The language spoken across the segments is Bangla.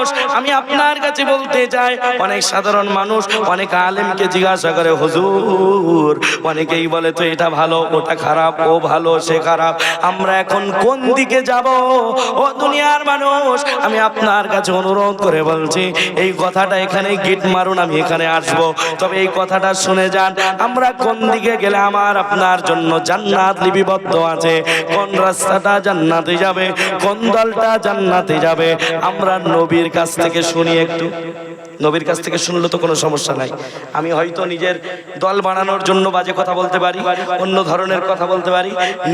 মানুষ, আমি আপনার কাছে বলতে চাই, অনেক সাধারণ মানুষ, অনেক আলেমকে জিজ্ঞাসা করে, হুজুর, অনেকেই বলে, তো এটা ভালো, ওটা খারাপ, ও ভালো, সে খারাপ, আমরা এখন কোন দিকে যাব? ও দুনিয়ার মানুষ, আমি আপনার কাছে অনুরোধ করে বলছি, এই কথাটা এখানে গিট মারুন, আমি এখানে আসব। তবে এই কথাটা শুনে যান, আমরা কোন দিকে গেলে আমার আপনার জন্য জান্নাত লিপিবদ্ধ আছে? কোন রাস্তাটা জান্নাতে যাবে, কোন দলটা জান্নাতে যাবে? আমরা নবীর কাছ থেকে শুনি একটু। নবীর কাছ থেকে শুনলে তো কোনো সমস্যা নাই। আমি হয়তো নিজের দল বানানোর জন্য বাজে কথা বলতে পারি, অন্য ধরনের কথা বলতে পারি।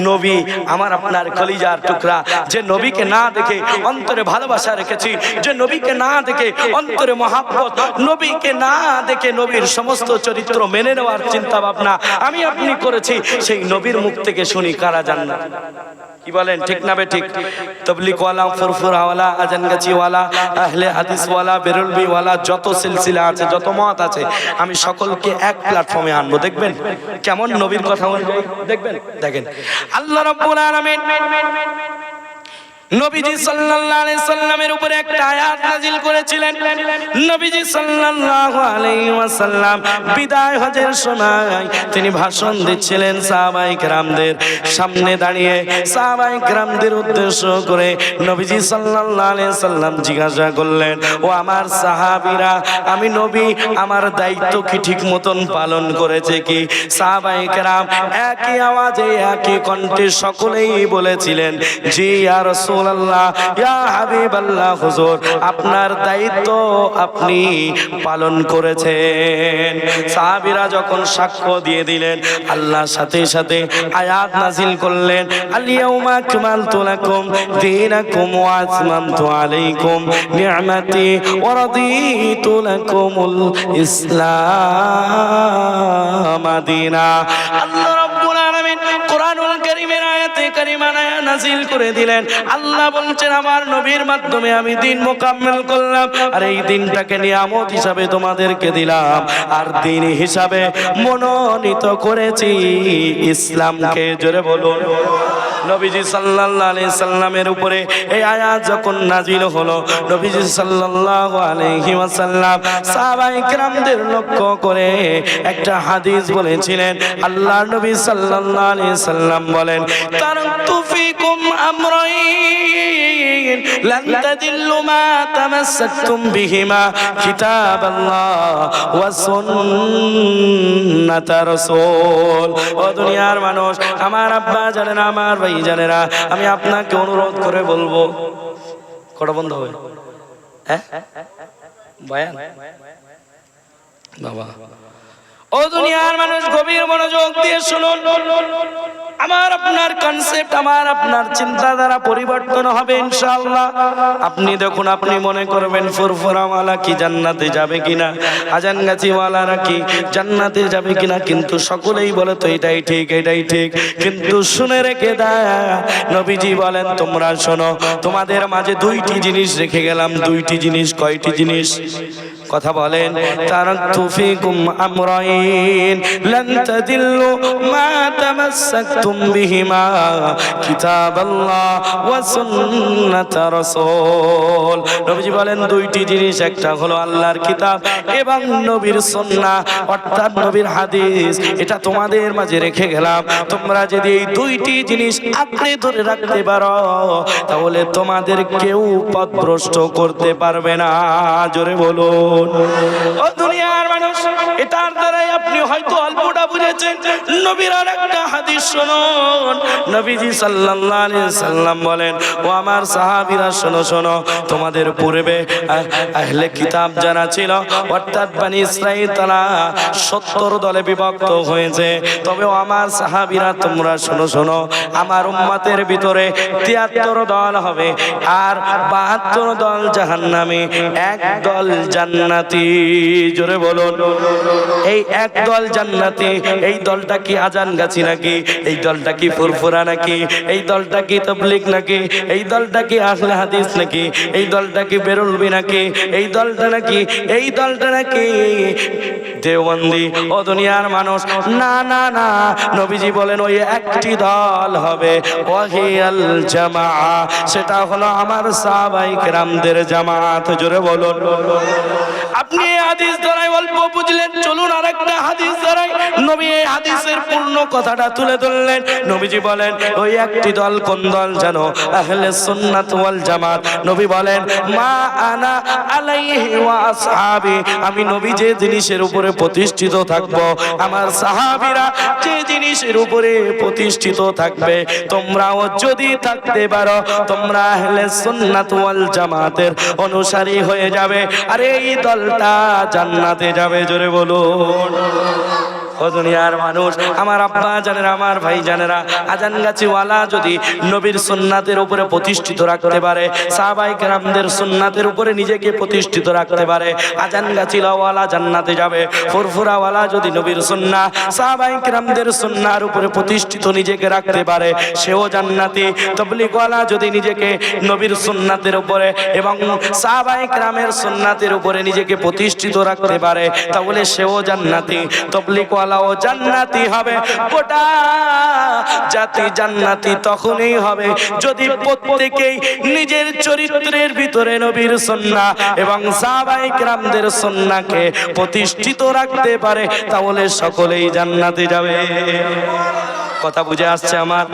নবী আমার আপনার কলিজার টুকরা। যে নবীকে না দেখে অন্তরে ভালোবাসা রেখেছি, যে নবীকে না দেখে অন্তরে মহাব্বত, নবীকে না দেখে নবীর সমস্ত চরিত্র মেনে নেওয়ার চিন্তা ভাবনা আমি আপনি করেছি, সেই নবীর মুখ থেকে শুনি কারা জান্নাত। কি বলেন? ঠিক না ঠিক? তবলিক ওয়ালা ফুরফুর ওয়ালা আজানগাছি ওয়ালা আহলে হাদিস ওয়ালা বেরলবি ওয়ালা যত সিলসিলা আছে, যত মত আছে, আমি সকলকে এক প্ল্যাটফর্মে আনব, দেখবেন? কেমন নবীর কথা বলব? দেখবেন? দেখেন। আল্লাহ রাব্বুল আলামিন নবীজি সাল্লাল্লাহু আলাইহি সাল্লামের উপরে একটা আয়াত করেছিলেন। নবীজি সাল্লাল্লাহু আলাইহি ওয়াসাল্লাম বিদায় হজের সময় তিনি ভাষণ দিচ্ছিলেন সাহাবাই کرامদের সামনে দাঁড়িয়ে। সাহাবাই کرامদের উদ্দেশ্য করে নবীজি সাল্লাল্লাহু আলাইহি সাল্লাম জিজ্ঞাসা করলেন, ও আমার সাহাবীরা, আমি নবী, আমার দায়িত্ব কি ঠিক মতন পালন করেছে কি? সাহাবাই کرام একই আওয়াজে, একই কণ্ঠে সকলেই বলেছিলেন, জি আর রাসূলুল্লাহ। ইয়া হাবিবাল্লাহ, হুজুর, আপনার দায়িত্ব আপনি পালন করেছেন। সাহাবীরা যখন সাক্ষ্য দিয়ে দিলেন, আল্লাহর সাথে সাথে আয়াত নাজিল করলেন আলিয়াউমা আকমালতু লাকুম দীনাকুম ওয়া আতমামতু আলাইকুম নি'মাতি ওয়া রাদিতু লাকুমুল ইসলাম দীনা আল্লাহ রাব্বুল আলামিন কোরআনুল কারীমের আয়াতে কারিমা নাজিল করে দিলেন। আল্লাহ বলছেন, আমার নবীর মাধ্যমে আমি দিন মোকাম্মেল করলাম আর এই দিনটাকে নিয়ামত হিসাবে তোমাদেরকে দিলাম। আর দিন হিসাবে মনোনীত করেছি ইসলামকে। জোরে বলুন। নবীজি সাল্লাল্লাহু আলাইহি সাল্লামের উপরে এই আয়াত যখন নাজিল হলো, নবীজি সাল্লাল্লাহু আলাইহি ওয়াসাল্লাম সাহাবায়ে কিরামদের লক্ষ্য করে একটা হাদিস বলেছিলেন। আল্লাহর নবী সাল্লাল্লাহু আলাইহি সাল্লাম বলেন তারাকতু ফিকুম আমরাইন, লান মা বিহিমা ও দুনিয়ার মানুষ, আমার আব্বা জানেন আমার ভাই জানেরা, আমি আপনাকে অনুরোধ করে বলব, কটা বন্ধ হবে হ্যাঁ? বাবা। ও দুনিয়ার মানুষ, গভীর মনোযোগ দিয়ে শুনুন। আমার আপনার কনসেপ্ট আমার আপনার চিন্তাধারা পরিবর্তন হবে ইনশাআল্লাহ। আপনি দেখুন, আপনি মনে করবেন, ফুরফুরাওয়ালা কি, জান্নাতে যাবে কিনা? আজান গাছিওয়ালারা কি, জান্নাতে যাবে কিনা? কিন্তু সকলেই বলে তো এটাই ঠিক এটাই ঠিক। কিন্তু শুনে রেখে দেয় নবীজি বলেন, তোমরা শোনো, তোমাদের মাঝে দুইটি জিনিস রেখে গেলাম, দুইটি জিনিস, কয়টি জিনিস? কথা বলেন, তারাকতু ফিকুম আমরাইন লান তাদিল্লু মা তামাসসাকতুম বিহিমা, কিতাবাল্লাহ ওয়া সুন্নাত রাসূল। নবীজি বলেন, দুইটি জিনিস, একটা হলো আল্লাহর কিতাব এবং নবীর সুন্নাহ। অর্থাৎ নবীর হাদিস, এটা তোমাদের মাঝে রেখে গেলাম। তোমরা যদি এই দুইটি জিনিস আঁকড়ে ধরে রাখতে পারো, তাহলে তোমাদের কেউ পথভ্রষ্ট করতে পারবে না। জোরে বলুন। দুনিয়ার মানুষ, এটার দ্বারাই আপনি হয়তো অল্পটা বুঝেছেন। নবীর আর একটা হাদিস শুনুন। নবীজি সাল্লাল্লাহু আলাইহি সাল্লাম বলেন, ও আমার সাহাবীরা, শোনো শোনো, তোমাদের পূর্বে আহলে কিতাব যারা ছিল, অর্থাৎ বানি ইসরাইল তারা সত্তর দলে বিভক্ত হয়েছে। তবে ও আমার সাহাবীরা, তোমরা শোনো শোনো, আমার উম্মাতের ভিতরে তিয়াত্তর দল হবে, আর বাহাত্তর দল জাহান্নামে, এক দল জান্নাতি জোরে বলুন। এই এক দল জান্নাতি, এই দলটা কি আজান গাছি নাকি? এই দলটা কি ফুরফুরা নাকি? এই দলটা কি তবলিক নাকি? এই দলটা কি আসলে হাদিস নাকি? এই দলটা কি বেরুলবি নাকি? এই দলটা নাকি, এই দলটা নাকি দেওবন্দি ও দুনিয়ার মানুষ। না না না, নবীজি বলেন, ওই একটি দল হবে। ওয়াহিয়াল জামা সেটা হলো আমার সাহাবাই কেরামদের জামাত। জোরে বলুন। আপনি হাদিস দ্বারাই অল্প বুঝলেন, চলুন আরেকটা হাদিস দ্বারাই। নবী এই হাদিসের পূর্ণ কথাটা তুলে ধরলেন। নবীজি বলেন, ওই একটি দল কোন দল জানো? আহলে সুন্নাত ওয়াল জামাত। নবী বলেন, মা আনা আলাইহি ওয়া আসহাবি। আমি নবী যে জিনিসের উপরে প্রতিষ্ঠিত থাকব। আমার সাহাবিরা যে জিনিসের উপরে প্রতিষ্ঠিত থাকবে, তোমরাও যদি থাকতে পারো, তোমরা আহলে সুন্নাত ওয়াল জামাতের অনুসারী হয়ে যাবে। আর এই দলটা জান্নাতে যাবে, জোরে বলুন। ও দুনিয়ার মানুষ, আমার আব্বা জানেরা, আমার ভাই জানেরা আজান গাছিওয়ালা যদি নবীর সুন্নাতের উপরে প্রতিষ্ঠিত রাখতে পারে, সাহাবাই কেরামদের সুন্নাতের উপরে নিজেকে প্রতিষ্ঠিত রাখতে পারে আজান গাছিলাওয়ালা জান্নাতে যাবে, ফুরফুরাওয়ালা যদি নবীর সুন্না, সাহাবাই কেরামদের সুন্নার উপরে প্রতিষ্ঠিত নিজেকে রাখতে পারে, সেও জান্নাতি, তবলিগওয়ালা যদি নিজেকে নবীর সুন্নাতের উপরে এবং সাহাবাই কেরামের সুন্নাতের উপরে নিজেকে প্রতিষ্ঠিত রাখতে পারে, তাহলে সেও জান্নাতি তবলিগওয়ালাও জান্নাতি হবে। গোটা জাতি জান্নাতি তখনই হবে। যদি প্রত্যেকেই নিজের চরিত্রের ভিতরে নবীর সন্না এবং সাহাবাই কেরামদের সন্নাকে প্রতিষ্ঠিত রাখতে পারে, তাহলে সকলেই জান্নাতে যাবে। কথা বুঝে আসছে আমার।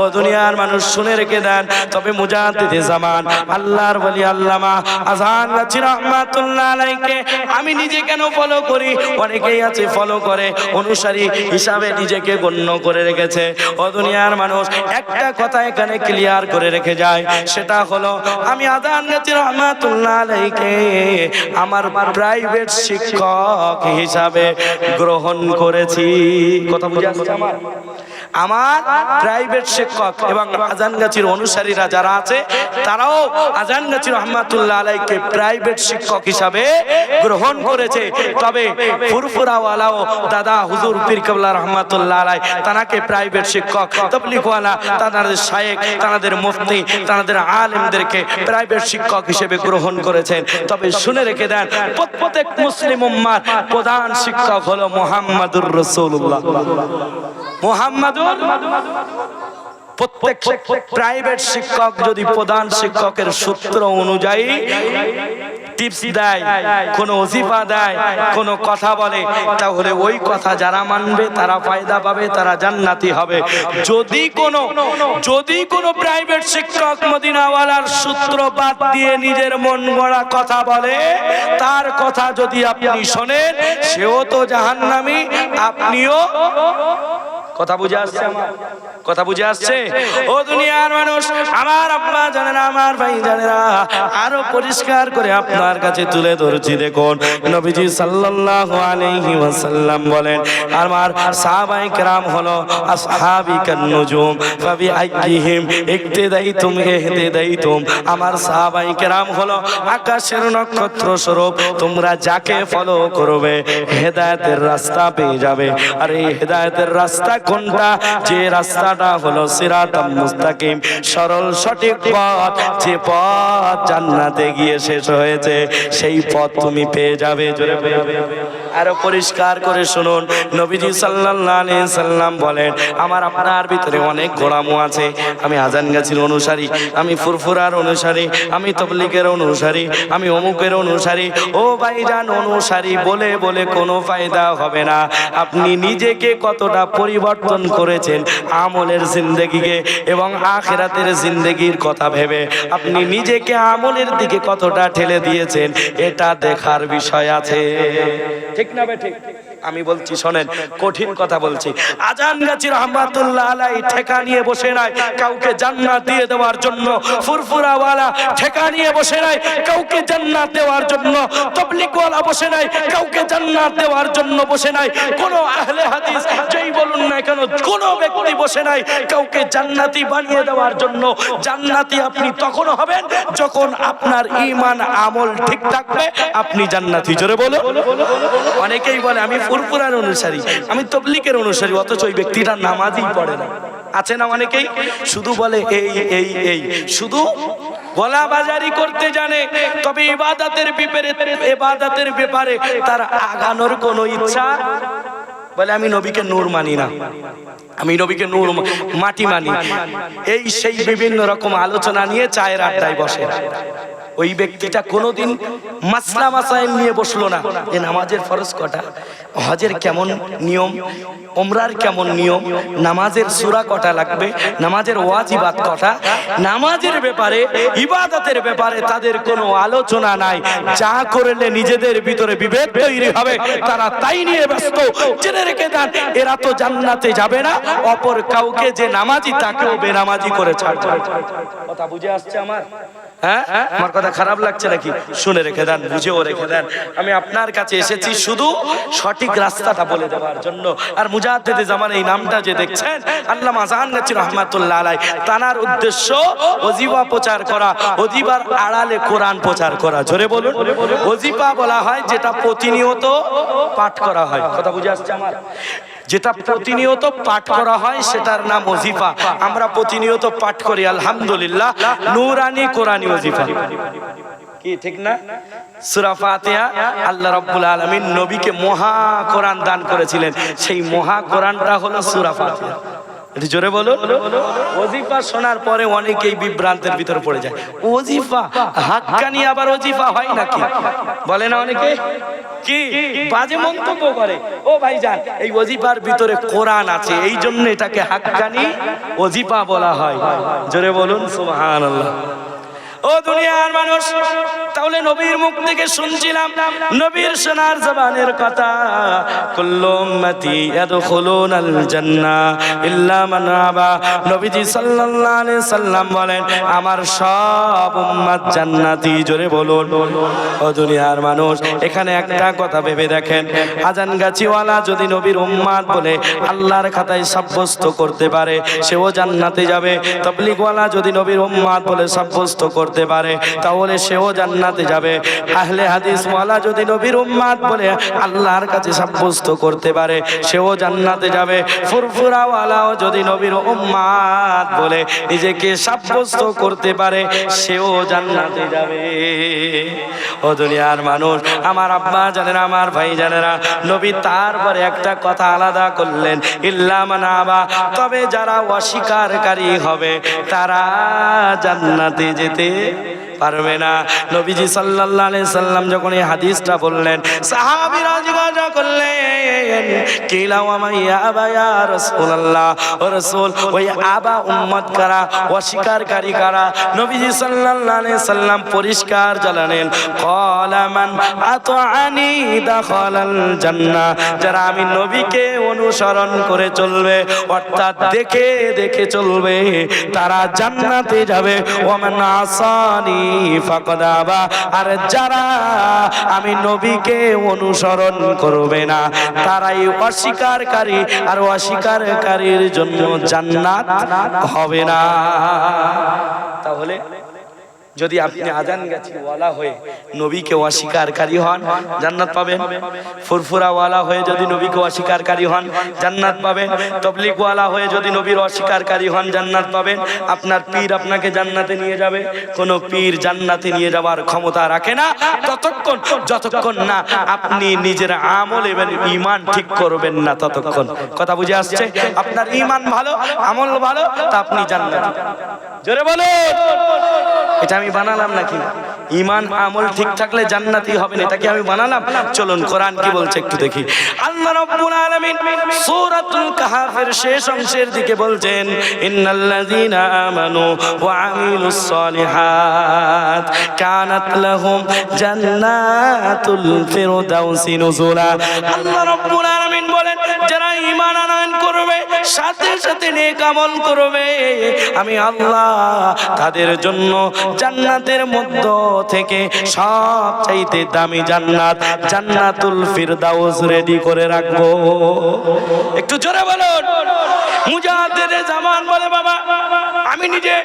ও দুনিয়ার মানুষ শুনে রেখে দেন, তবে মুজাহিদে জামান, আল্লাহর বলি আল্লামা আজান রহমাতুল্লাহ আলাইকে। আমি নিজে কেন ফলো করি? অনেকেই আছে ফলো করে, অনুসারী হিসাবে নিজেকে গণ্য করে রেখেছে। ও দুনিয়ার মানুষ একটা কথা এখানে ক্লিয়ার করে রেখে যায়, সেটা হলো, আমি আজান গাছি রহমাতুল্লাহ আলাইকে আমার প্রাইভেট শিক্ষক হিসাবে গ্রহণ করেছি। কথা বুঝে আসছে আমার? আমার প্রাইভেট শিক্ষক এবং আজানগাছির অনুসারীরা যারা আছে, তারাও আজানগাছি রহমাতুল্লাহ আলাইকে প্রাইভেট শিক্ষক হিসাবে গ্রহণ করেছে। তবে ফুরফুরাওয়ালাও দাদা হুজুর পীর কাবলা রহমাতুল্লাহ আলাই, তানাকে প্রাইভেট শিক্ষক, তবলিগওয়ালা তাদের শায়েক তাদের মুফতি তাদের আলেমদেরকে প্রাইভেট শিক্ষক হিসেবে গ্রহণ করেছেন। তবে শুনে রেখে দেন, প্রত্যেক মুসলিম উম্মার প্রধান শিক্ষক হলো মোহাম্মদুর রসুল্লাহ মোহাম্মদুর প্রত্যেক প্রাইভেট শিক্ষক যদি প্রধান শিক্ষকের সূত্র অনুযায়ী দেয়, কোন ওজিফা দেয় কথা বলে, তাহলে ওই কথা যারা মানবে, তারা ফায়দা পাবে, তারা জান্নাতি হবে। যদি কোন যদি কোন প্রাইভেট শিক্ষক মদিনাওয়ালার সূত্র বাদ দিয়ে নিজের মন গড়া কথা বলে, তার কথা যদি আপনি শোনেন, সেও তো জাহান্নামী, আপনিও কথা বুঝে আসছে আমার? কথা বুঝে আসছে? ও দুনিয়ার মানুষ, আমার আব্বা জানে না, আমার ভাই জানে না। আরও পরিষ্কার করে আপনার কাছে তুলে ধরছি, দেখুন। নবীজি সাল্লাল্লাহু আলাইহি ওয়াসাল্লাম বলেন, আমার সাহাবায়ে কেরাম হলো আসহাবি কান নুজুম ফাবি আইয়িহিম ইক্তিদাইতুম ইহতিদাইতুম আমার সাহাবায়ে কেরাম হলো আকাশের নক্ষত্র স্বরূপ, তোমরা যাকে ফলো করবে, হেদায়েতের রাস্তা পেয়ে যাবে। আর এই হেদায়েতের রাস্তা কোনটা যে রাস্তাটা হলো সিরাতাম মুস্তাকিম, সরল সঠিক পথ, যে পথ জান্নাতে গিয়ে শেষ হয়েছে, সেই পথ তুমি পেয়ে যাবে জোরে পেয়ে যাবে। আরও পরিষ্কার করে শুনুন। নবীজি আলাইহি সাল্লাম বলেন, আমার আপনার ভিতরে অনেক গোলামও আছে। আমি আজান গাছির অনুসারী, আমি ফুরফুরার অনুসারী, আমি তবলিগের অনুসারী, আমি অমুকের অনুসারী। ও ভাইজান অনুসারী, বলে বলে কোনো ফায়দা হবে না। আপনি নিজেকে কতটা পরিবর্তন করেছেন আমলের জিন্দগিকে এবং আখেরাতের জিন্দগির কথা ভেবে। আপনি নিজেকে আমলের দিকে কতটা ঠেলে দিয়েছেন, এটা দেখার বিষয় আছে। ঠিক না বে ঠিক আমি বলছি, শোনেন, কঠিন কথা বলছি। আজান গাছি রহমাতুল্লাহ আলাই ঠেকা নিয়ে বসে নাই, কাউকে জান্নাত দিয়ে দেওয়ার জন্য। ফুরফুরাওয়ালা ঠেকা নিয়ে বসে নাই, কাউকে জান্নাত দেওয়ার জন্য। তবলিগওয়ালা বসে নাই, কাউকে জান্নাত দেওয়ার জন্য বসে নাই। কোন আহলে হাদিস যেই বলুন না কেন, কোন ব্যক্তি বসে নাই, কাউকে জান্নাতি বানিয়ে দেওয়ার জন্য। জান্নাতি আপনি তখন হবেন যখন আপনার ঈমান আমল ঠিক থাকবে। আপনি জান্নাতি, জোরে বলো অনেকেই বলে, আমি ফুরফুরার অনুসারী। আমি তবলিকের অনুসারী, অথচ ওই ব্যক্তিটা নামাজই পড়ে না। আছে না অনেকেই? শুধু বলে এই এই এই। শুধু গলা বাজারি করতে জানে, তবে ইবাদতের ব্যাপারে ইবাদতের ব্যাপারে তার আগানোর কোনো ইচ্ছা? বলে, আমি নবীকে নূর মানি না। আমি নবীকে নূর মাটি মানি। এই সেই বিভিন্ন রকম আলোচনা নিয়ে চায়ের আড্ডায় বসে। ওই ব্যক্তিটা কোনোদিন মাসলা মাসাইল নিয়ে বসল না। যে নামাজের ফরজ কটা? হজের কেমন নিয়ম? ওমরার কেমন নিয়ম? নামাজের সুরা কটা লাগবে? নামাজের ওয়াজিবাত কটা? নামাজের ব্যাপারে, ইবাদতের ব্যাপারে তাদের কোনো আলোচনা নাই। যা করলে নিজেদের ভিতরে বিভেদ তৈরি হবে, তারা তাই নিয়ে ব্যস্ত। জেনে রেখে দেন, এরা তো জান্নাতে যাবে না। অপর কাউকে যে নামাজি, তাকেও বেনামাজি করে ছাড়বে কথা বুঝে আসছে আমার? হ্যাঁ? আমার কথা খারাপ লাগছে নাকি? শুনে রেখে দেন, বুঝেও রেখে দেন। আমি আপনার কাছে এসেছি শুধু সঠিক রাস্তাটা বলে দেওয়ার জন্য। আর মুজাহিদে জামান এই নামটা যে দেখছেন আল্লাহ মাজান গাছি রহমাতুল্লাহ আলাই তানার উদ্দেশ্য অজিবা প্রচার করা অজিবার আড়ালে কোরআন প্রচার করা। জোরে বলুন অজিবা বলা হয় যেটা প্রতিনিয়ত পাঠ করা হয়। কথা বুঝে আসছে আমার? যেটা প্রতিনিয়ত পাঠ করা হয় সেটার নাম ওজিফা। আমরা প্রতিনিয়ত পাঠ করি আলহামদুলিল্লাহ। নুরানি কোরআনি ওজিফা। কি ঠিক না? সুরা ফাতিহা আল্লাহ রাব্বুল আলামিন নবীকে মহা কোরআন দান করেছিলেন। সেই মহা কোরআনটা হলো সুরা ফাতিহা। জোরে বলো। ওজিফা শোনার পরে অনেকেই বিভ্রান্তের ভিতরে পড়ে যায়। ওজিফা, হাক্কানি আবার ওজিফা হয় নাকি? বলে না অনেকে? কি? বাজে মন্তব্য করে। ও ভাইজান, এই ওজিফার ভিতরে কোরআন আছে, এই জন্য এটাকে হাক্কানি ওজিফা বলা হয়। জোরে বলুন, সুবহানাল্লাহ। ও দুনিয়ার মানুষ, তাহলে নবীর মুখ থেকে শুনছিলাম নবীর সোনার জবানের কথা, কুল্লু উম্মতি ইয়াদখুলুনাল জান্নাহ ইল্লা মান আবা। নবীজি সাল্লাল্লাহু আলাইহি সাল্লাম বলেন, আমার সব উম্মত জান্নাতি, জোরে বলুন। ও দুনিয়ার মানুষ, এখানে একটা কথা ভেবে দেখেন, আজান গাছিওয়ালা যদি নবীর উম্মাদ বলে আল্লাহর খাতায় সাব্যস্ত করতে পারে, সেও জান্নাতে যাবে। তবলিগওয়ালা যদি নবীর উম্মাদ বলে সাব্যস্ত করতে পারে, তাহলে সেও জান্নাতে যাবে। আহলে হাদিস ওয়ালা যদি নবীর উম্মাদ বলে আল্লাহর কাছে সাব্যস্ত করতে পারে, সেও জান্নাতে যাবে। ফুরফুরা ওয়ালাও যদি নবীর উম্মাদ বলে নিজেকে সাব্যস্ত করতে পারে, সেও জান্নাতে যাবে। ও দুনিয়ার মানুষ, আমার আব্বা জানেরা, আমার ভাই জানেরা, নবী তারপরে একটা কথা আলাদা করলেন ইল্লামান আবা, তবে যারা অস্বীকারী হবে, তারা জান্নাতে যেতে 예. পারবে না। নবীজি সাল্লাল্লাহু আলাইহি সাল্লাম যখন এই হাদিসটা বললেন, সাহাবীরা জিজ্ঞাসা করলেন কিলা ওয়া মাইয়া আবা ইয়া রাসূলুল্লাহ? ও রাসূল, ওই আবা উম্মত কারা? অস্বীকারী কারা? নবীজি সাল্লাল্লাহু আলাইহি সাল্লাম পরিষ্কার জানালেন ক্বালা মান আতাআনি দাখালাল জান্নাহ। যারা আমি নবীকে অনুসরণ করে চলবে, অর্থাৎ দেখে দেখে চলবে, তারা জান্নাতে যাবে। ওমান আসানি ফাকাদ আর যারা আমি নবীকে অনুসরণ করবে না, তারাই অস্বীকারী আর অস্বীকারীর জন্য জান্নাত হবে না। তাহলে যদি আপনি আজান গেছি ওয়ালা হয়ে নবীকে অস্বীকারী হন, জান্নাত পাবেন। ফুরফুরা ওয়ালা হয়ে যদি নবীকে অস্বীকারী হন, জান্নাত পাবেন। তবলিক ওয়ালা হয়ে যদি নবীর অস্বীকারী হন, জান্নাত পাবেন। আপনার পীর আপনাকে জান্নাতে নিয়ে যাবে। কোনো পীর জান্নাতে নিয়ে যাওয়ার ক্ষমতা রাখে না। ততক্ষণ, যতক্ষণ না আপনি নিজের আমল এবং ইমান ঠিক করবেন না, ততক্ষণ। কথা বুঝে আসছে? আপনার ইমান ভালো, আমল ভালো, তা আপনি জান্নাত জোরে বলুন। এটা আমি বানালাম নাকি? ইমান আমল ঠিক থাকলে জান্নাতি হবে না এটা কি আমি বানালাম। চলুন, কোরআন কি বলছে একটু দেখি। আল্লাহ রাব্বুল আলামিন সূরাতুল কাহাফের শেষ অংশের দিকে বলছেন, ইন্নাল্লাযীনা আমানু ওয়া আমিলুস সালিহাত কানাত লাহুম জান্নাতুল ফিরদাউসি নুজুলা। আল্লাহ রাব্বুল আলামিন বলেন, যারা ঈমান আনয়ন করবে, সাথে সাথে নেক আমল করবে। আমি আল্লাহ তাদের জন্য জান্নাতের মধ্য থেকে সব চাইতে দামি জান্নাত, জান্নাতুল ফিরদাউস রেডি করে রাখব। একটু জোরে বলুন। মুজাহিদের জামান বলে, বাবা, আমি নিজে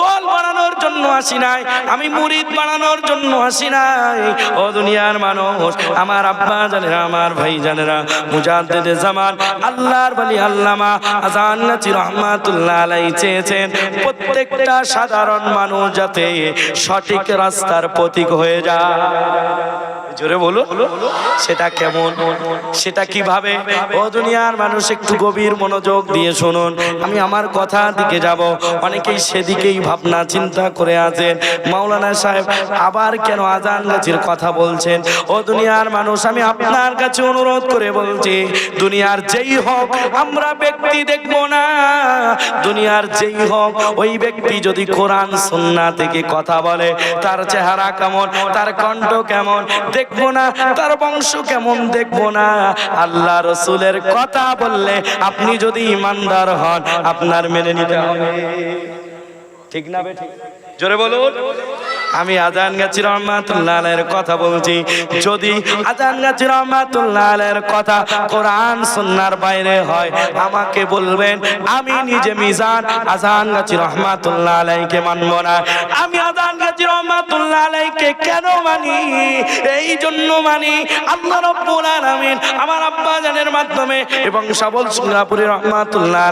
দল বানানোর জন্য আসি নাই, আমি মুরিদ বানানোর জন্য আসি নাই। ও দুনিয়ার মানুষ, আমার আব্বা জানেরা, আমার ভাই জানেরা, মুজাহিদের জামান আল্লাহর বলি আল্লামা আজান নাচি রহমাতুল্লাহ আলাই চেয়েছেন। প্রত্যেকটা সাধারণ মানুষ যাতে সঠিক রাস্তার প্রতীক হয়ে যায় জোরে বলুন, সেটা কেমন? সেটা কীভাবে? ও দুনিয়ার মানুষ, একটু গভীর মনোযোগ দিয়ে শুনুন। আমি আমার কথা দিকে যাব। অনেকেই সেদিকেই ভাবনা, চিন্তা করে আছেন। মাওলানা সাহেব আবার কেন আজান গাছির কথা বলছেন? ও দুনিয়ার মানুষ, আমি আপনার কাছে অনুরোধ করে বলছি, দুনিয়ার যেই হোক, আমরা ব্যক্তি দেখব না। দুনিয়ার যেই হোক, ওই ব্যক্তি যদি কোরআন সুন্না থেকে কথা বলে, তার চেহারা কেমন, তার কণ্ঠ কেমন দেখব না, তার বংশ কেমন দেখব না। আল্লাহ রসুলের কথা বললে আপনি যদি ইমানদার হন, আপনার মেনে নিতে হবে। ঠিক না বে জোরে বলুন। আমি আজান গাছি রহমাতুল্লাহের কথা বলছি। যদি আজান গাছি রহমাতুল্লাহের কথা কোরআন সুন্নার বাইরে হয়, আমাকে বলবেন, আমি নিজে মিজান আজান গাছি রহমাতুল্লাহ মানব না। আমি আজান গাছি রহমাতুল্লাহ কেন মানি? এই জন্য মানি। আল্লাহ রব্বুল আলামিন আমার আব্বা জানের মাধ্যমে এবং সাবল সিঙ্গাপুরি রহমাতুল্লাহ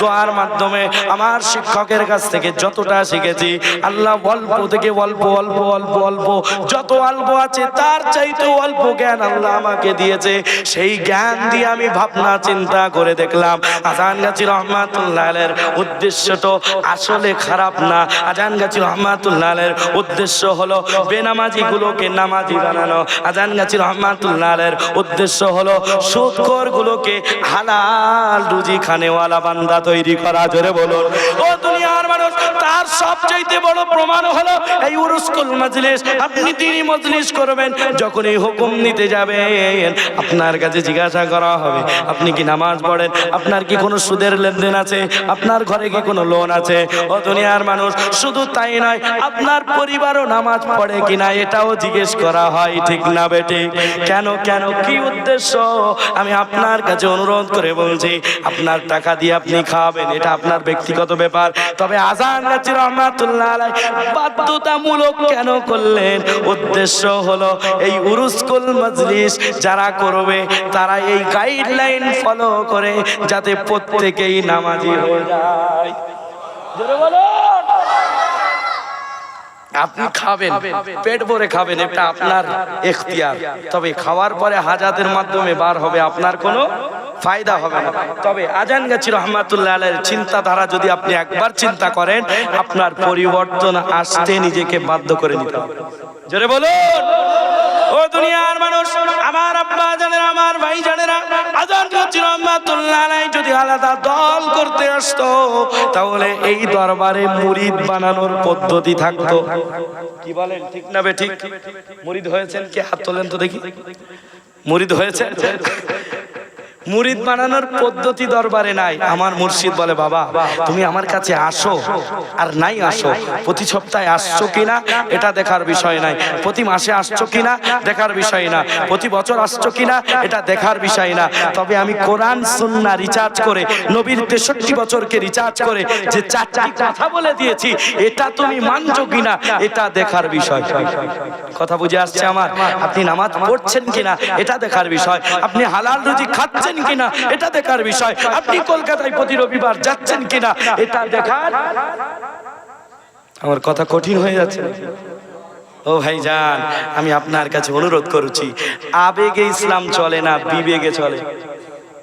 দোয়ার মাধ্যমে আমার শিক্ষকের কাছ থেকে যতটা শিখেছি, আল্লাহ অল্প থেকে অল্প অল্প অল্প অল্প অল্প। যত অল্প আছে, তার চাইতে অল্প জ্ঞান আল্লাহ আমাকে দিয়েছে। সেই জ্ঞান দিয়ে আমি ভাবনা, চিন্তা করে দেখলাম, আজান গাছি রহমাতুল্লাহের উদ্দেশ্য তো আসলে খারাপ না। আজান গাছি রহমাতুল্লাহের উদ্দেশ্য হলো বেনামাজি গুলোকে নামাজি বানানো। আজান গাছি রহমাতুল্লাহের উদ্দেশ্য হলো সুদখোর গুলোকে হালাল রুজি খানেওয়ালা বান্দা তৈরি করা। জোরে বলুন। ও দুনিয়ার মানুষ, তার সবচাইতে বড় প্রমাণ হলো এই উরুস্কুল মজলিস, আপনি তিনি মজলিস করবেন যখন এই হুকুম নিতে যাবেন, আপনার কাছে জিজ্ঞাসা করা হবে, আপনি কি নামাজ পড়েন, আপনার কি কোনো সুদের লেনদেন আছে, আপনার ঘরে কি কোনো লোন আছে? ও দুনিয়ার মানুষ, শুধু তাই নয়, আপনার পরিবারও নামাজ পড়ে কিনা এটাও জিজ্ঞেস করা হয়, ঠিক না বেটে? কেন কেন, কি উদ্দেশ্য? আমি আপনার কাছে অনুরোধ করে বলছি, আপনার টাকা দিয়ে আপনি খাওয়াবেন এটা আপনার ব্যক্তিগত ব্যাপার। তবে আজান গাছি রহমাতুল্লাহ আলাই বাধ্যতামূলক কেন করলেন উদ্দেশ্য হলো এই উরুস্কুল মজলিস যারা করবে, তারা এই গাইডলাইন ফলো করে যাতে প্রত্যেকেই নামাজি হয়ে যায় বলুন। আপনি খাবেন পেট ভরে খাবেন এটা আপনার এখতিয়ার। তবে খাওয়ার পরে হাজাতের মাধ্যমে বার হবে আপনার কোনো ফায়দা হবে না। তবে আজান গাছি রহমাতুল্লাহ আলের চিন্তাধারা যদি আপনি একবার চিন্তা করেন আপনার পরিবর্তন আসতে নিজেকে বাধ্য করে নিতে হবে। জোরে বলুন। দুনিয়ার মানুষ, আমার আব্বা জানেন আমার ভাই জানেরা, আজান রহমাতুল্লাহ আলাই যদি আলাদা দল করতে আসতো, তাহলে এই দরবারে মুরিদ বানানোর পদ্ধতি থাকতো। কি বলেন, ঠিক না বে ঠিক মুরিদ হয়েছেন কে? হাত তোলেন তো দেখি। মুরিদ হয়েছেন মুরিদ বানানোর পদ্ধতি দরবারে নাই। আমার মুর্শিদ বলে, বাবা, তুমি আমার কাছে আসো আর নাই আসো। প্রতি সপ্তাহে আসছো কিনা, এটা দেখার বিষয় নাই। প্রতি মাসে আসছো কিনা, দেখার বিষয় না। প্রতি বছর আসছো কিনা, এটা দেখার বিষয় না। তবে আমি কোরআন, সুন্না রিচার্জ করে, নবীর তেষট্টি বছরকে রিচার্জ করে যে চারটি কথা বলে দিয়েছি, এটা তুমি মানছো কিনা, এটা দেখার বিষয়। কথা বুঝে আসছে আমার? আপনি নামাজ পড়ছেন কিনা, এটা দেখার বিষয়। আপনি হালাল রুজি খাচ্ছেন কিনা? এটা দেখার বিষয়। আপনি কলকাতায় প্রতি রবিবার যাচ্ছেন কিনা? এটা দেখার আমার কথা কঠিন হয়ে যাচ্ছে। ও ভাই যান আমি আপনার কাছে অনুরোধ করছি, আবেগে ইসলাম চলে না, বিবেগে চলে?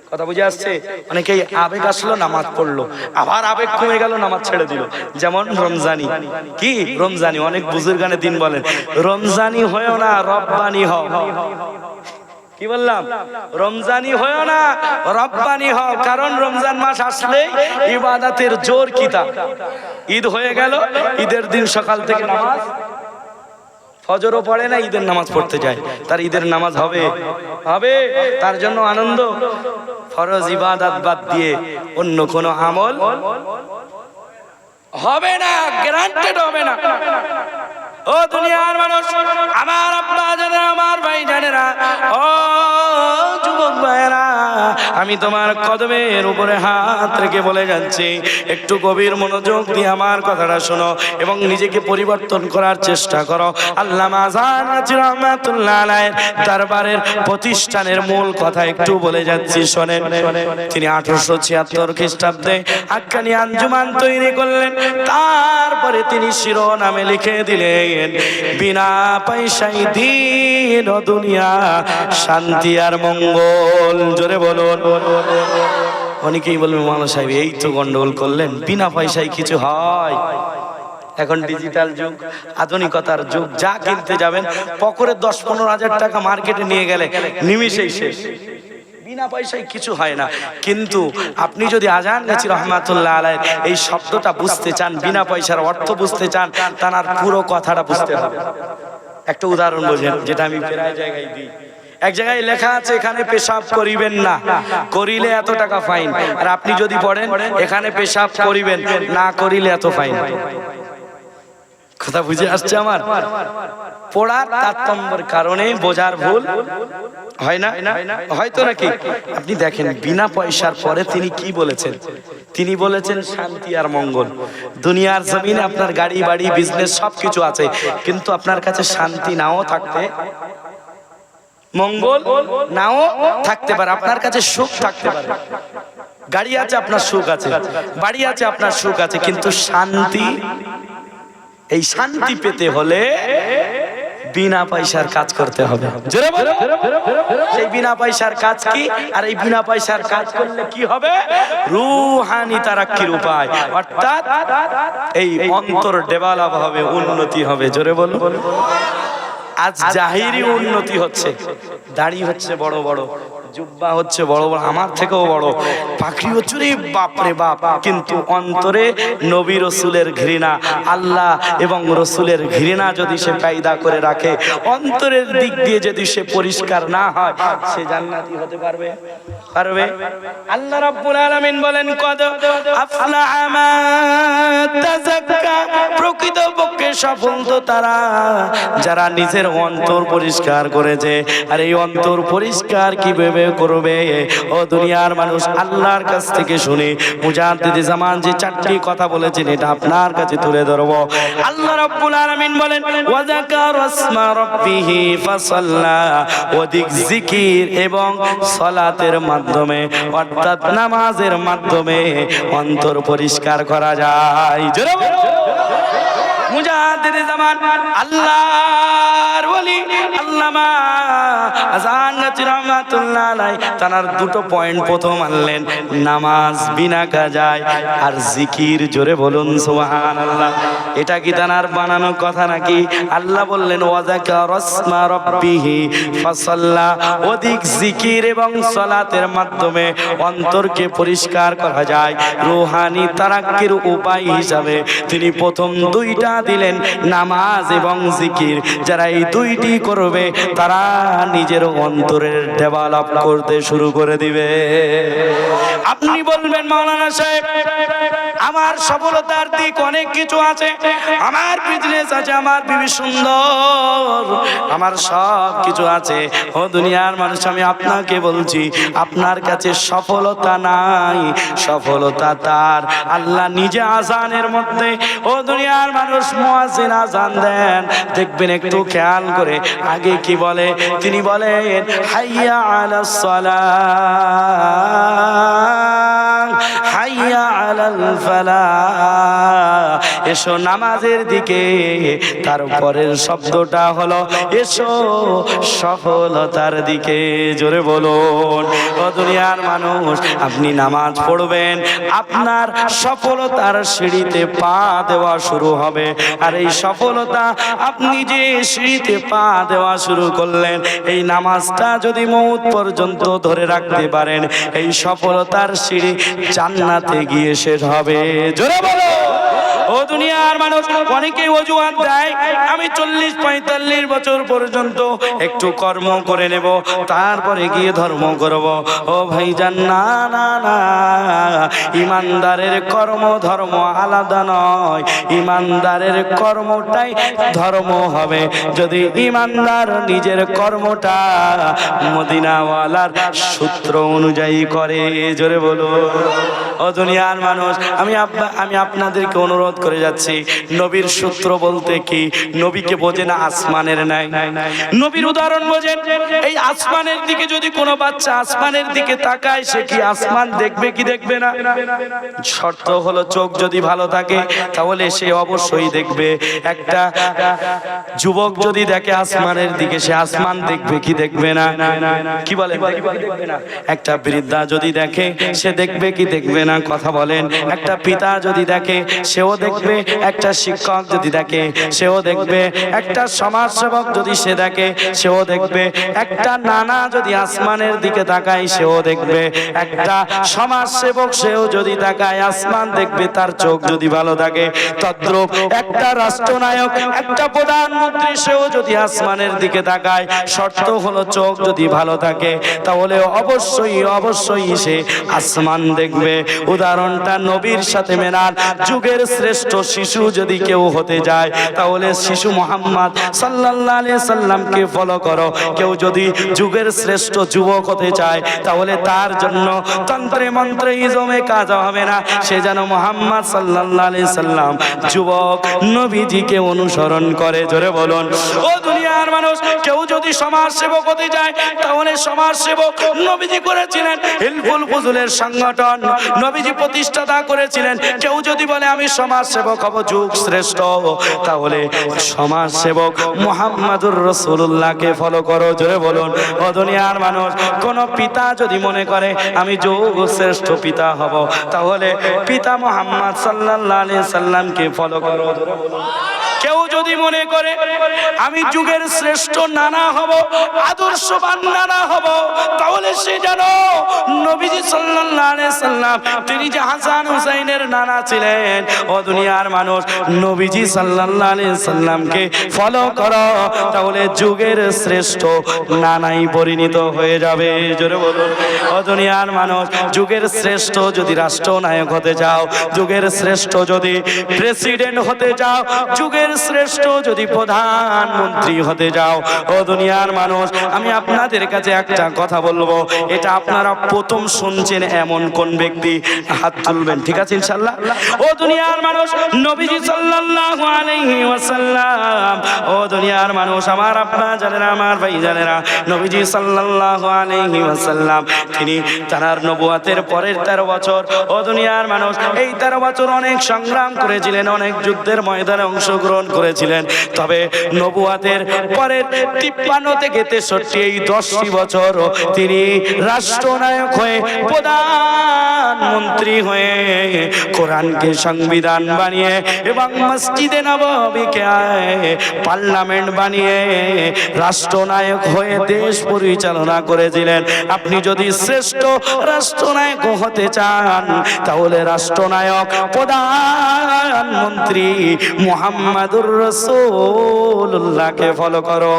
কথা বুঝে আসছে? অনেকেই আবেগ আসলো, নামাজ পড়ল। আবার আবেগ কমে গেল, নামাজ ছেড়ে দিল। যেমন রমজানি। কি রমজানি? অনেক বুজুর্গানে দিন বলেন, রমজানি হয়েও না, রব্বানি হও। কি বললাম? রমজানি হয়েও না, রব্বানি হও, কারণ রমজান মাস আসলে ইবাদাতের জোর কিতা ঈদ হয়ে গেল, ঈদের দিন সকাল থেকে নামাজ। ফজরও পড়ে না, ঈদের নামাজ পড়তে যায়। তার ঈদের নামাজ হবে। হবে, তার জন্য আনন্দ। ফরজ ইবাদাত বাদ দিয়ে অন্য কোনো আমল হবে না গ্রান্টেড হবে না। ও দুনিয়ার মানুষ, আমার আব্বা জানে, আমার ভাই জানে ও যুবক ভাইরা আমি তোমার কদমের উপরে হাত রেখে বলে যাচ্ছি, একটু গভীর মনোযোগ দিয়ে আমার কথাটা শোনো এবং নিজেকে পরিবর্তন করার চেষ্টা করো। আল্লাহ দরবারের প্রতিষ্ঠানের মূল কথা একটু বলে যাচ্ছি, শোনেন। তিনি আঠারোশো ছিয়াত্তর খ্রিস্টাব্দে আক্কানি আঞ্জুমান তৈরি করলেন, তারপরে তিনি শিরোনামে লিখে দিলেন, বিনা পয়সায় দিন দুনিয়া, শান্তি আর মঙ্গল। জোরে বলুন। অনেকেই বলবেন মামা সাহেব, এই তো গন্ডগোল করলেন, বিনা পয়সায় কিছু হয়। এখন ডিজিটাল যুগ, আধুনিকতার যুগ, যা কিনতে যাবেন পকরে দশ পনেরো হাজার টাকা মার্কেটে নিয়ে গেলে নিমিশেই শেষ। বিনা পয়সায় কিছু হয় না। কিন্তু আপনি যদি আজান গাছি রহমাতুল্লাহ আলাই এই শব্দটা বুঝতে চান, বিনা পয়সার অর্থ বুঝতে চান, তার পুরো কথাটা বুঝতে হবে। একটা উদাহরণ বোঝেন, যেটা আমি প্রায় জায়গায় দিই। এক জায়গায় লেখা আছে, এখানে পেশাব করিবেন না। করিলে এত টাকা ফাইন। আর আপনি যদি পড়েন, এখানে পেশাব করিবেন, না করিলে এত ফাইন। কথা বুঝে আসছে আমার? পড়ার তারতম্যের কারণে বোঝার ভুল। হয় না? হয়তো নাকি? আপনি দেখেন, বিনা পয়সার পরে তিনি কি বলেছেন? তিনি বলেছেন, শান্তি আর মঙ্গল। দুনিয়ার জমিনে আপনার গাড়ি, বাড়ি বিজনেস সবকিছু আছে। কিন্তু আপনার কাছে শান্তি নাও থাকতে, মঙ্গল নাও থাকতে পারে। আপনার কাছে সুখ থাকতে পারে। গাড়ি আছে, আপনার সুখ আছে। বাড়ি আছে, আপনার সুখ আছে। কিন্তু শান্তি এই শান্তি পেতে হলে বিনা পয়সার কাজ করতে হবে। সেই বিনা পয়সার কাজ কি? আর এই বিনা পয়সার কাজ করলে কি হবে? রুহানি তারাক্কির উপায়। অর্থাৎ এই অন্তর ডেভেলপ হবে উন্নতি হবে। জোরে বল। আজ জাহিরি উন্নতি হচ্ছে দাড়ি হচ্ছে বড় বড়। জুব্বা হচ্ছে বড় বড়, আমার থেকেও বড়। পাখি হচ্ছে রে বাপরে বাপ। কিন্তু অন্তরে নবী রসুলের ঘৃণা, আল্লাহ এবং রসুলের ঘৃণা যদি সে কায়দা করে রাখে, অন্তরের দিক দিয়ে যদি সে পরিষ্কার না হয়, সে জান্নাতি হতে পারবে? পারবে? আল্লাহ রাব্বুল আলামিন বলেন, কদ আফলাহা মান তাযাক্কা প্রকৃত পক্ষে সফল তো তারা, যারা নিজের অন্তর পরিষ্কার করেছে। আর এই অন্তর পরিষ্কার কীভাবে করবে? ও দুনিয়ার মানুষ আল্লাহর কাছ থেকে শুনে মুজাদ্দিদ জামান যে চারটি কথা বলেছেন, এটা আপনার কাছে তুলে ধরবো। আল্লাহ রাব্বুল আলামিন বলেন ওয়া যাকার আসমা রাব্বিহি ফাসাল্লা। অধিক জিকির এবং সালাতের মাধ্যমে, অর্থাৎ নামাজের মাধ্যমে অন্তর পরিষ্কার করা যায়। জোরে বলো। মুজাহিদ জামান, আল্লাহর ওলি, আল্লামা আলাই তানার দুটো পয়েন্ট প্রথম আনলেন, নামাজ বিনা কাজায় আর জিকির জোরে বলুন সুবহানাল্লাহ। এটা কি তানার বানানো কথা নাকি? আল্লাহ বললেন, ওয়াজাকা রব্বিহি, ফাসাল্লা। অধিক জিকির এবং সলাতের মাধ্যমে অন্তরকে পরিষ্কার করা যায়। রুহানি তারাক্কির উপায় হিসাবে তিনি প্রথম দুইটা দিলেন নামাজ এবং জিকির। যারা এই দুইটি করবে, তারা নিজের অন্তরের ডেভেলপ করতে শুরু করে দিবে। আপনি বলবেন, মাওলানা সাহেব, আমার সফলতার দিক অনেক কিছু আছে, আমার বিজনেস আছে, আমার বিবি সুন্দর, আমার সব কিছু আছে। ও দুনিয়ার মানুষ, আমি আপনাকে বলছি, আপনার কাছে সফলতা নাই, সফলতা তার। আল্লাহ নিজে আজানের মধ্যে, ও দুনিয়ার মানুষ মুয়াজ্জিন আজান দেন দেখবেন একটু খেয়াল করে। আগে কি বলে? তিনি বলেন, হাইয়া আলাস সালাহ হাইয়া আলাল ফালাহ এসো নামাজের দিকে। তারপরের শব্দটা হলো, এসো সফলতার দিকে। জোরে বলুন, ও দুনিয়ার মানুষ, আপনি নামাজ পড়বেন। আপনার সফলতার সিঁড়িতে পা দেওয়া শুরু হবে। আর এই সফলতা আপনি যে সিঁড়িতে পা দেওয়া শুরু করলেন, এই নামাজটা যদি মৌত পর্যন্ত ধরে রাখতে পারেন, এই সফলতার সিঁড়ি জান্নাতে গিয়ে শেষ হবে। জোরে বলো ও দুনিয়ার মানুষ, অনেকেই অজুহাত দেয়, আমি চল্লিশ, পঁয়তাল্লিশ বছর পর্যন্ত একটু কর্ম করে নেব, তারপরে গিয়ে ধর্ম করব। ও ভাইজান, না না না, ইমানদারের কর্ম ধর্ম আলাদা নয়, ইমানদারের কর্মটাই ধর্ম হবে। যদি ইমানদার নিজের কর্মটা মদিনাওয়ালার সূত্র অনুযায়ী করে, জোরে বলো ও দুনিয়ার মানুষ, আমি আমি আপনাদেরকে অনুরোধ করে যাচ্ছি, নবীর সূত্র বলতে কি, নবীকে বোঝে না আসমানের নাই নবীর উদাহরণ বোঝেন এই আসমানের দিকে যদি কোনো বাচ্চা আসমানের দিকে তাকায়, সে কি আসমান দেখবে কি দেখবে না? শর্ত হলো চোখ যদি ভালো থাকে, তাহলে সে অবশ্যই দেখবে। একটা যুবক যদি দেখে আসমানের দিকে, সে আসমান দেখবে কি দেখবে না? কি বলে? একটা বৃদ্ধা যদি দেখে, সে দেখবে কি দেখবে না? কথা বলেন। একটা পিতা যদি দেখে, সেও দেখবে, একটা শিক্ষক যদি দেখে, সেও দেখবে, একটা সমাজ সেবক যদি সে দেখে, সেও দেখবে, একটা নানা যদি আসমানের দিকে তাকায়, সেও দেখবে, একটা সমাজ সেবক সেও যদি তাকায়, আসমান দেখবে, তার চোখ যদি ভালো থাকে, তদ্রুপ একটা রাষ্ট্রনায়ক, একটা প্রধানমন্ত্রী সেও যদি আসমানের দিকে তাকায়, শর্ত হলো চোখ যদি ভালো থাকে, তাহলে অবশ্যই অবশ্যই সে আসমান দেখবে। উদাহরণটা নবীর সাথে মেলার যুগের শ্রেষ্ঠ শিশু যদি কেউ হতে যায়, তাহলে শিশু মোহাম্মদ সাল্লাল্লাহু আলাইহি সাল্লামকে ফলো করো। কেউ যদি যুগের শ্রেষ্ঠ যুবক হতে চায়, তাহলে তার জন্য তন্ত্রে মন্ত্রে ইজমে কাজ হবে না। সে যেন মোহাম্মদ সাল্লাল্লাহু আলাইহি সাল্লাম যুবক নবীজিকে অনুসরণ করে। জোরে বলুন, ও দুনিয়ার মানুষ, কেউ যদি সমাজ সেবক হতে যায় তাহলে সমাজ সেবক নবীজি করেছিলেন। হিলফুল ফুজুলের সংগঠন নবীজি প্রতিষ্ঠাতা করেছিলেন। কেউ যদি বলে, আমি সমাজ সেবক হব যুগ শ্রেষ্ঠ। তাহলে সমাজ সেবক মোহাম্মদুর রসুল্লাহকে ফলো করো, জোরে বলুন। ও দুনিয়ার মানুষ, কোন পিতা যদি মনে করে, আমি যুগ শ্রেষ্ঠ পিতা হব, তাহলে পিতা মোহাম্মদ সাল্লাহ আলী সাল্লামকে ফলো করো, জোরে বলুন। কেউ যদি মনে করে, আমি যুগের শ্রেষ্ঠ নানা হব, আদর্শবান নানা হব, তাহলে সে যেন নবীজি সাল্লাম, তিনি যে হাসান হুসাইনের নানা ছিলেন, ও দুনিয়ার মানুষ, নবীজি আলাইহি সাল্লামকে ফলো করো, তাহলে যুগের শ্রেষ্ঠ নানাই পরিণত হয়ে যাবে। জোরে বলুন, ও দুনিয়ার মানুষ, যুগের শ্রেষ্ঠ যদি রাষ্ট্রনায়ক হতে যাও যুগের শ্রেষ্ঠ যদি প্রেসিডেন্ট হতে চাও, যুগের শ্রেষ্ঠ যদি প্রধানমন্ত্রী হতে যাও। ও দুনিয়ার মানুষ, আমি আপনাদের কাছে একটা কথা বলব। এটা আপনারা প্রথম শুনছেন এমন কোন ব্যক্তি? হাত তুলবেন, ঠিক আছে ইনশাল্লাহ ও দুনিয়ার মানুষ, নবীজি সাল্লাল্লাহু আলাইহি ওয়াসাল্লাম। ও দুনিয়ার মানুষ, আমার আপনারা জানেন আমার ভাই জানেরা, নবীজি সাল্লাল্লাহু আলাইহি ওয়াসাল্লাম, তিনি তার নবুয়াতের পরের তেরো বছর, ও দুনিয়ার মানুষ, এই তেরো বছর অনেক সংগ্রাম করেছিলেন, অনেক যুদ্ধের ময়দানে অংশগ্রহণ করেছিলেন। তবে নবুয়াতের পরের তিপ্পান্ন থেকে তেষট্টি, এই দশটি বছর তিনি রাষ্ট্রনায়ক হয়ে প্রধানমন্ত্রী হয়ে কোরআনকে সংবিধান বানিয়ে এবং মসজিদে নববীকে পার্লামেন্ট বানিয়ে রাষ্ট্রনায়ক হয়ে দেশ পরিচালনা করেছিলেন। আপনি যদি শ্রেষ্ঠ রাষ্ট্রনায়ক হতে চান, তাহলে রাষ্ট্রনায়ক, প্রধানমন্ত্রী মোহাম্মদুর রসুল্লাহকে ফলো করো।